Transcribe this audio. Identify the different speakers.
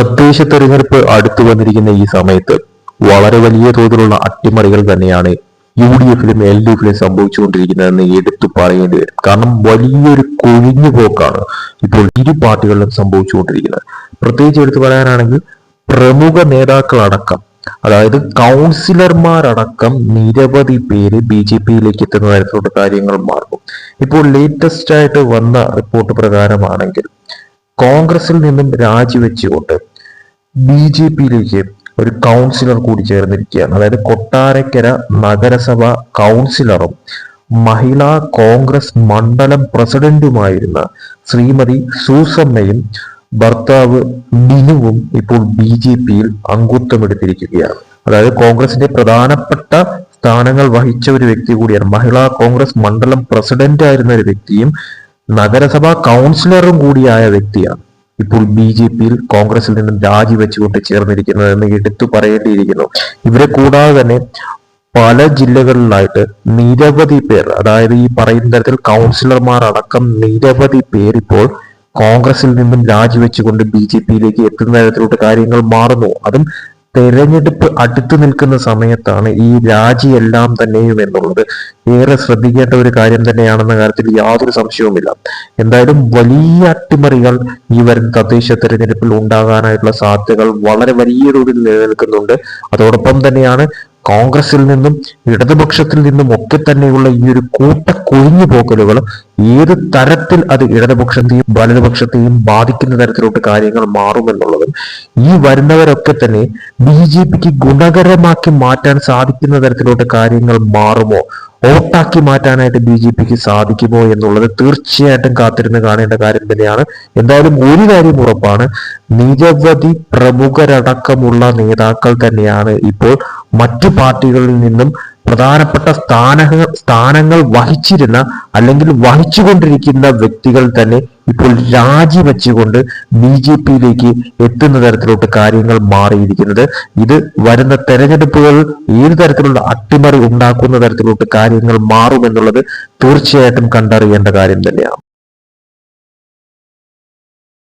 Speaker 1: തദ്ദേശ തെരഞ്ഞെടുപ്പ് അടുത്തു വന്നിരിക്കുന്ന ഈ സമയത്ത് വളരെ വലിയ തോതിലുള്ള അട്ടിമറികൾ തന്നെയാണ് യു ഡി എഫിലും എൽ ഡി എഫിലും സംഭവിച്ചുകൊണ്ടിരിക്കുന്നതെന്ന് എടുത്തു പറയേണ്ടി വരും. കാരണം വലിയൊരു കൊഴിഞ്ഞു പോക്കാണ് ഇപ്പോൾ ഇരു പാർട്ടികളിലും സംഭവിച്ചുകൊണ്ടിരിക്കുന്നത്. പ്രത്യേകിച്ച് എടുത്തു പറയാനാണെങ്കിൽ പ്രമുഖ നേതാക്കളടക്കം അതായത് കൗൺസിലർമാരടക്കം നിരവധി പേര് ബി ജെ പിയിലേക്ക് എത്തുന്ന തരത്തിലുള്ള കാര്യങ്ങൾ മാറും. ഇപ്പോൾ ലേറ്റസ്റ്റ് ആയിട്ട് വന്ന റിപ്പോർട്ട് പ്രകാരമാണെങ്കിൽ കോൺഗ്രസിൽ നിന്നും രാജിവെച്ചുകൊണ്ട് ബി ജെ പിയിലേക്ക് ഒരു കൗൺസിലർ കൂടി ചേർന്നിരിക്കുകയാണ്. അതായത് കൊട്ടാരക്കര നഗരസഭ കൗൺസിലറും മഹിളാ കോൺഗ്രസ് മണ്ഡലം പ്രസിഡന്റുമായിരുന്ന ശ്രീമതി സൂസമ്മയും ഭർത്താവ് ബിനുവും ഇപ്പോൾ ബി ജെ പിയിൽ അംഗത്വമെടുത്തിരിക്കുകയാണ്. അതായത് കോൺഗ്രസിന്റെ പ്രധാനപ്പെട്ട സ്ഥാനങ്ങൾ വഹിച്ച ഒരു വ്യക്തി കൂടിയാണ്. മഹിളാ കോൺഗ്രസ് മണ്ഡലം പ്രസിഡന്റ് ആയിരുന്ന ഒരു വ്യക്തിയും നഗരസഭാ കൗൺസിലറും കൂടിയായ വ്യക്തിയാണ്. ഇപ്പോൾ ബി ജെ പിയിൽ കോൺഗ്രസിൽ നിന്നും രാജിവെച്ചുകൊണ്ട് ചേർന്നിരിക്കുന്നതെന്ന് എടുത്തു പറയേണ്ടിയിരിക്കുന്നു. ഇവരെ കൂടാതെ തന്നെ പല ജില്ലകളിലായിട്ട് നിരവധി പേർ അതായത് ഈ പറയുന്ന തരത്തിൽ കൗൺസിലർമാർ അടക്കം നിരവധി പേർ ഇപ്പോൾ കോൺഗ്രസിൽ നിന്നും രാജിവെച്ചുകൊണ്ട് ബി ജെ പിയിലേക്ക് എത്തുന്ന തരത്തിലോട്ട് കാര്യങ്ങൾ മാറുന്നു. അതും തെരഞ്ഞെടുപ്പ് അടുത്തു നിൽക്കുന്ന സമയത്താണ് ഈ രാജിയെല്ലാം തന്നെയും എന്നുള്ളത്. ഏറെ ശ്രദ്ധിക്കേണ്ട ഒരു കാര്യം തന്നെയാണെന്ന കാര്യത്തിൽ യാതൊരു സംശയവുമില്ല. എന്തായാലും വലിയ അട്ടിമറികൾ ഈ വരുന്ന തദ്ദേശ തെരഞ്ഞെടുപ്പിൽ ഉണ്ടാകാനായിട്ടുള്ള സാധ്യതകൾ വളരെ വലിയ തോതിൽ നിലനിൽക്കുന്നുണ്ട്. അതോടൊപ്പം തന്നെയാണ് കോൺഗ്രസിൽ നിന്നും ഇടതുപക്ഷത്തിൽ നിന്നും ഒക്കെ തന്നെയുള്ള ഈ ഒരു കൂട്ട കൊഴിഞ്ഞു പോക്കലുകൾ ഏത് തരത്തിൽ അത് ഇടതുപക്ഷത്തെയും വലതുപക്ഷത്തെയും ബാധിക്കുന്ന തരത്തിലോട്ട് കാര്യങ്ങൾ മാറുമെന്നുള്ളതും ഈ വരുന്നവരൊക്കെ തന്നെ ബി ജെ പിക്ക് ഗുണകരമാക്കി മാറ്റാൻ സാധിക്കുന്ന തരത്തിലോട്ട് കാര്യങ്ങൾ മാറുമോ? വോട്ടാക്കി മാറ്റാനായിട്ട് ബി ജെ പിക്ക് സാധിക്കുമോ എന്നുള്ളത് തീർച്ചയായിട്ടും കാത്തിരുന്ന് കാണേണ്ട കാര്യം തന്നെയാണ്. എന്തായാലും ഒരു കാര്യം ഉറപ്പാണ്. നിരവധി പ്രമുഖരടക്കമുള്ള നേതാക്കൾ തന്നെയാണ് ഇപ്പോൾ മറ്റു പാർട്ടികളിൽ നിന്നും പ്രധാനപ്പെട്ട സ്ഥാന സ്ഥാനങ്ങൾ വഹിച്ചിരുന്ന അല്ലെങ്കിൽ വഹിച്ചുകൊണ്ടിരിക്കുന്ന വ്യക്തികൾ തന്നെ ഇപ്പോൾ രാജിവെച്ചുകൊണ്ട് ബി ജെ പിയിലേക്ക് എത്തുന്ന തരത്തിലോട്ട് കാര്യങ്ങൾ മാറിയിരിക്കുന്നത്. ഇത് വരുന്ന തെരഞ്ഞെടുപ്പുകൾ ഏത് തരത്തിലുള്ള അട്ടിമറി ഉണ്ടാക്കുന്ന തരത്തിലോട്ട് കാര്യങ്ങൾ മാറുമെന്നുള്ളത് തീർച്ചയായിട്ടും കണ്ടറിയേണ്ട കാര്യം തന്നെയാണ്.